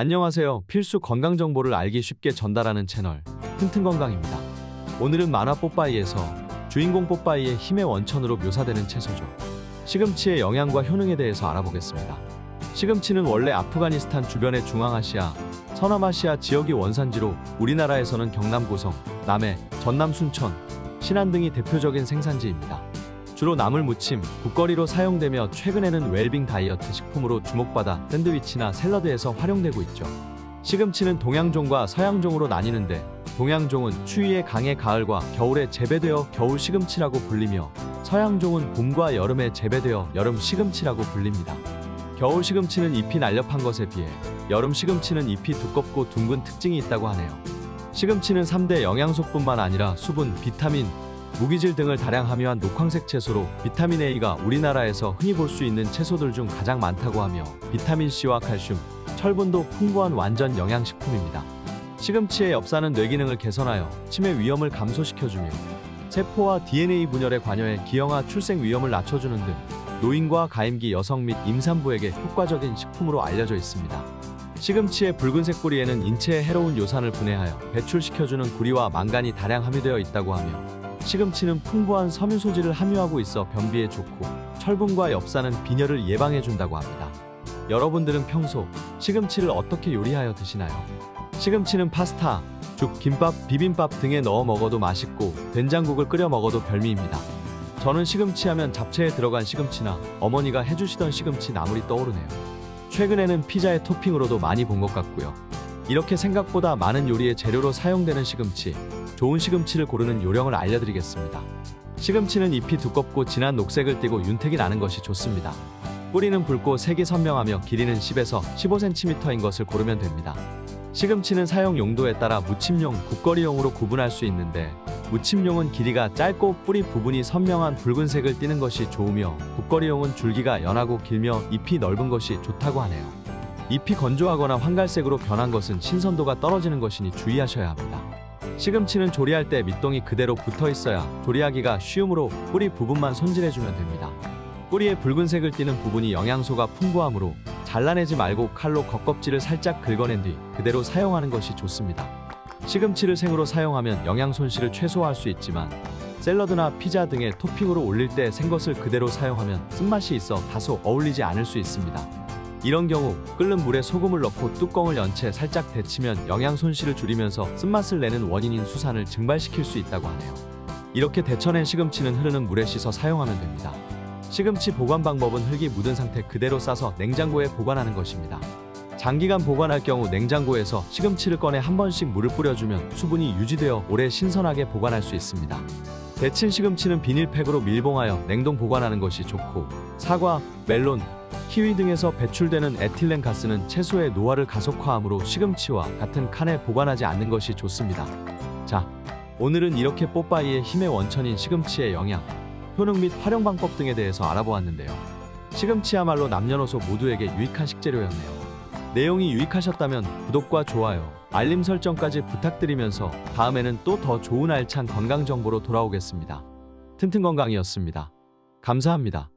안녕하세요. 필수 건강 정보를 알기 쉽게 전달하는 채널 튼튼 건강입니다. 오늘은 만화 뽀빠이에서 주인공 뽀빠이의 힘의 원천으로 묘사되는 채소죠. 시금치의 영양과 효능에 대해서 알아보겠습니다. 시금치는 원래 아프가니스탄 주변의 중앙아시아, 서남아시아 지역이 원산지로 우리나라에서는 경남 고성, 남해, 전남 순천, 신안 등이 대표적인 생산지입니다. 주로 나물 무침, 국거리로 사용되며 최근에는 웰빙 다이어트 식품으로 주목받아 샌드위치나 샐러드에서 활용되고 있죠. 시금치는 동양종과 서양종으로 나뉘는데 동양종은 추위에 강해 가을과 겨울에 재배되어 겨울 시금치라고 불리며 서양종은 봄과 여름에 재배되어 여름 시금치라고 불립니다. 겨울 시금치는 잎이 날렵한 것에 비해 여름 시금치는 잎이 두껍고 둥근 특징이 있다고 하네요. 시금치는 3대 영양소뿐만 아니라 수분, 비타민, 무기질 등을 다량 함유한 녹황색 채소로 비타민 A가 우리나라에서 흔히 볼 수 있는 채소들 중 가장 많다고 하며 비타민 C와 칼슘, 철분도 풍부한 완전 영양식품입니다. 시금치의 엽사는 뇌 기능을 개선하여 치매 위험을 감소시켜주며 세포와 DNA 분열에 관여해 기형아 출생 위험을 낮춰주는 등 노인과 가임기 여성 및 임산부에게 효과적인 식품으로 알려져 있습니다. 시금치의 붉은색 뿌리에는 인체에 해로운 요산을 분해하여 배출시켜주는 구리와 망간이 다량 함유되어 있다고 하며 시금치는 풍부한 섬유 소질을 함유하고 있어 변비에 좋고 철분과 엽사는 빈혈을 예방해 준다고 합니다. 여러분들은 평소 시금치를 어떻게 요리하여 드시나요? 시금치는 파스타, 죽, 김밥, 비빔밥 등에 넣어 먹어도 맛있고 된장국을 끓여 먹어도 별미입니다. 저는 시금치 하면 잡채에 들어간 시금치나 어머니가 해주시던 시금치 나물이 떠오르네요. 최근에는 피자의 토핑으로도 많이 본 것 같고요. 이렇게 생각보다 많은 요리의 재료로 사용되는 시금치, 좋은 시금치를 고르는 요령을 알려드리겠습니다. 시금치는 잎이 두껍고 진한 녹색을 띠고 윤택이 나는 것이 좋습니다. 뿌리는 붉고 색이 선명하며 길이는 10에서 15cm인 것을 고르면 됩니다. 시금치는 사용 용도에 따라 무침용, 국거리용으로 구분할 수 있는데 무침용은 길이가 짧고 뿌리 부분이 선명한 붉은색을 띠는 것이 좋으며 국거리용은 줄기가 연하고 길며 잎이 넓은 것이 좋다고 하네요. 잎이 건조하거나 황갈색으로 변한 것은 신선도가 떨어지는 것이니 주의하셔야 합니다. 시금치는 조리할 때 밑동이 그대로 붙어 있어야 조리하기가 쉬우므로 뿌리 부분만 손질해주면 됩니다. 뿌리에 붉은색을 띠는 부분이 영양소가 풍부하므로 잘라내지 말고 칼로 겉껍질을 살짝 긁어낸 뒤 그대로 사용하는 것이 좋습니다. 시금치를 생으로 사용하면 영양 손실을 최소화할 수 있지만 샐러드나 피자 등의 토핑으로 올릴 때 생것을 그대로 사용하면 쓴맛이 있어 다소 어울리지 않을 수 있습니다. 이런 경우 끓는 물에 소금을 넣고 뚜껑을 연 채 살짝 데치면 영양 손실을 줄이면서 쓴맛을 내는 원인인 수산을 증발시킬 수 있다고 하네요. 이렇게 데쳐낸 시금치는 흐르는 물에 씻어 사용하면 됩니다. 시금치 보관 방법은 흙이 묻은 상태 그대로 싸서 냉장고에 보관하는 것입니다. 장기간 보관할 경우 냉장고에서 시금치를 꺼내 한 번씩 물을 뿌려주면 수분이 유지되어 오래 신선하게 보관할 수 있습니다. 데친 시금치는 비닐팩으로 밀봉하여 냉동 보관하는 것이 좋고 사과, 멜론, 키위 등에서 배출되는 에틸렌 가스는 채소의 노화를 가속화하므로 시금치와 같은 칸에 보관하지 않는 것이 좋습니다. 자, 오늘은 이렇게 뽀빠이의 힘의 원천인 시금치의 영양, 효능 및 활용 방법 등에 대해서 알아보았는데요. 시금치야말로 남녀노소 모두에게 유익한 식재료였네요. 내용이 유익하셨다면 구독과 좋아요, 알림 설정까지 부탁드리면서 다음에는 또 더 좋은 알찬 건강 정보로 돌아오겠습니다. 튼튼 건강이었습니다. 감사합니다.